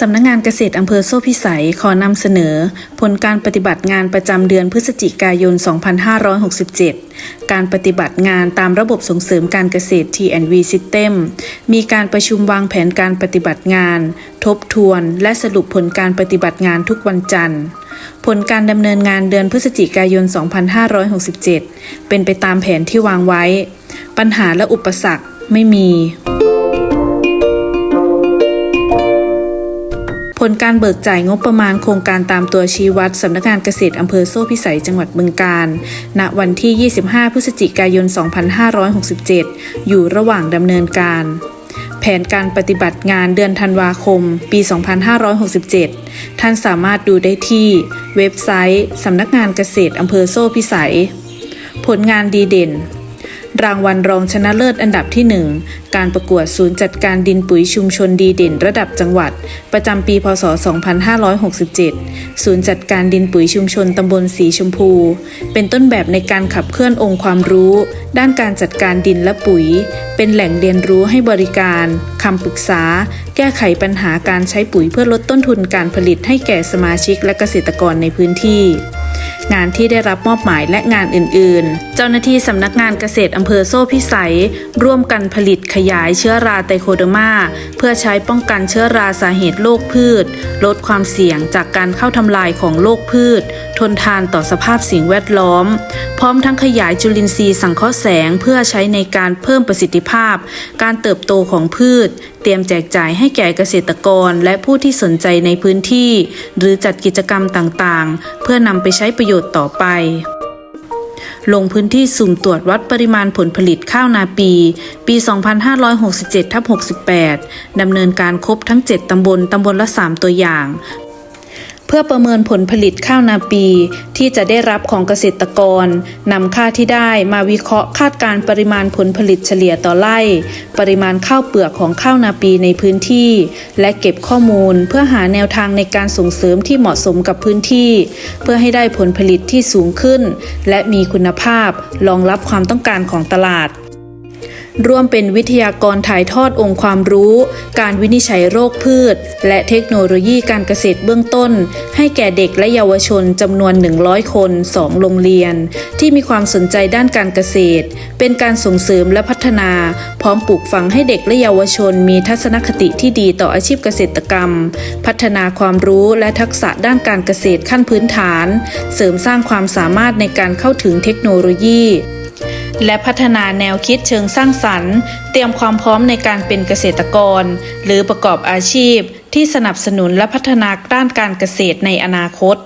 สำนักงานเกษตรอำเภอโซ่พิสัยขอนำเสนอ ผลการปฏิบัติงานประจำเดือนพฤศจิกายน 2567 การปฏิบัติงานตามระบบส่งเสริมการเกษตร T&V System มีการประชุมวางแผนการปฏิบัติงาน ทบทวน และสรุปผลการปฏิบัติงานทุกวันจันทร์ ผลการดำเนินงานเดือนพฤศจิกายน 2567 เป็นไปตามแผนที่วางไว้ ปัญหาและอุปสรรคไม่มี การเบิกจ่ายงบประมาณโครงการตามตัวชี้วัดสำนักงานเกษตรอำเภอโซ่พิสัยจังหวัดบึงกาฬ ณ วันที่ 25 พฤศจิกายน 2567 อยู่ระหว่างดำเนินการแผนการปฏิบัติงานเดือนธันวาคม ปี 2567 ท่านสามารถดูได้ที่ เว็บไซต์ สำนักงานเกษตรอำเภอโซ่พิสัย ผลงานดีเด่น รางวัลรองชนะเลิศอันดับที่ 1 การประกวดศูนย์จัดการดินปุ๋ยชุมชนดีเด่นระดับจังหวัด ประจำปี พศ 2567 ศูนย์จัดการดินปุ๋ยชุมชนตำบลสีชมพู เป็นต้นแบบในการขับเคลื่อนองค์ความรู้ ด้านการจัดการดินและปุ๋ย เป็นแหล่งเรียนรู้ให้บริการคำปรึกษา แก้ไขปัญหาการใช้ปุ๋ยเพื่อลดต้นทุนการผลิตให้แก่สมาชิกและเกษตรกรในพื้นที่ งานที่ได้รับมอบหมายและงานอื่น ๆ เจ้าหน้าที่สำนักงานเกษตรอำเภอโซ่พิสัย ร่วมกันผลิตขยายเชื้อราไตโคเดอร์มา เพื่อใช้ป้องกันเชื้อราสาเหตุโรคพืช ลดความเสี่ยงจากการเข้าทำลายของโรคพืช ทนทานต่อสภาพสิ่งแวดล้อม พร้อมทั้งขยายจุลินทรีย์สังเคราะห์แสงเพื่อใช้ในการเพิ่มประสิทธิภาพ การเติบโตของพืช เตรียมแจกจ่ายให้แก่เกษตรกรและผู้ที่สนใจในพื้นที่ หรือจัดกิจกรรมต่างๆ เพื่อนำไปใช้ประโยชน์ต่อไป ลงพื้นที่สุ่มตรวจวัดปริมาณผลผลิตข้าวนาปี ปี 2567ทับ68 ดำเนินการครบทั้ง 7 ตำบล ตำบลละ 3 ตัวอย่าง พื่อประเมินผลผลิตข้าวนาปีที่จะได้รับของเกษตรกรนำค่าที่ได้มาวิเคราะห์คาดการปริมาณผลผลิตเฉลี่ยต่อไร่ ปริมาณข้าวเปลือกของข้าวนาปีในพื้นที่ และเก็บข้อมูลเพื่อหาแนวทางในการส่งเสริมที่เหมาะสมกับพื้นที่ เพื่อให้ได้ผลผลิตที่สูงขึ้น และมีคุณภาพรองรับความต้องการของตลาด ร่วมเป็นวิทยากรถ่ายทอดองค์ความรู้ การวินิจฉัยโรคพืช และเทคโนโลยีการเกษตรเบื้องต้น ให้แก่เด็กและเยาวชนจำนวน 100 คน 2 โรงเรียน ที่มีความสนใจด้านการเกษตร เป็นการส่งเสริมและพัฒนา พร้อมปลูกฝังให้เด็กและเยาวชนมีทัศนคติที่ดีต่ออาชีพเกษตรกรรม พัฒนาความรู้และทักษะด้านการเกษตรขั้นพื้นฐาน เสริมสร้างความสามารถในการเข้าถึงเทคโนโลยี และพัฒนาแนวคิดเชิงสร้างสรรค์ เตรียมความพร้อมในการเป็นเกษตรกร หรือประกอบอาชีพ ที่สนับสนุนและพัฒนาด้านการเกษตรในอนาคต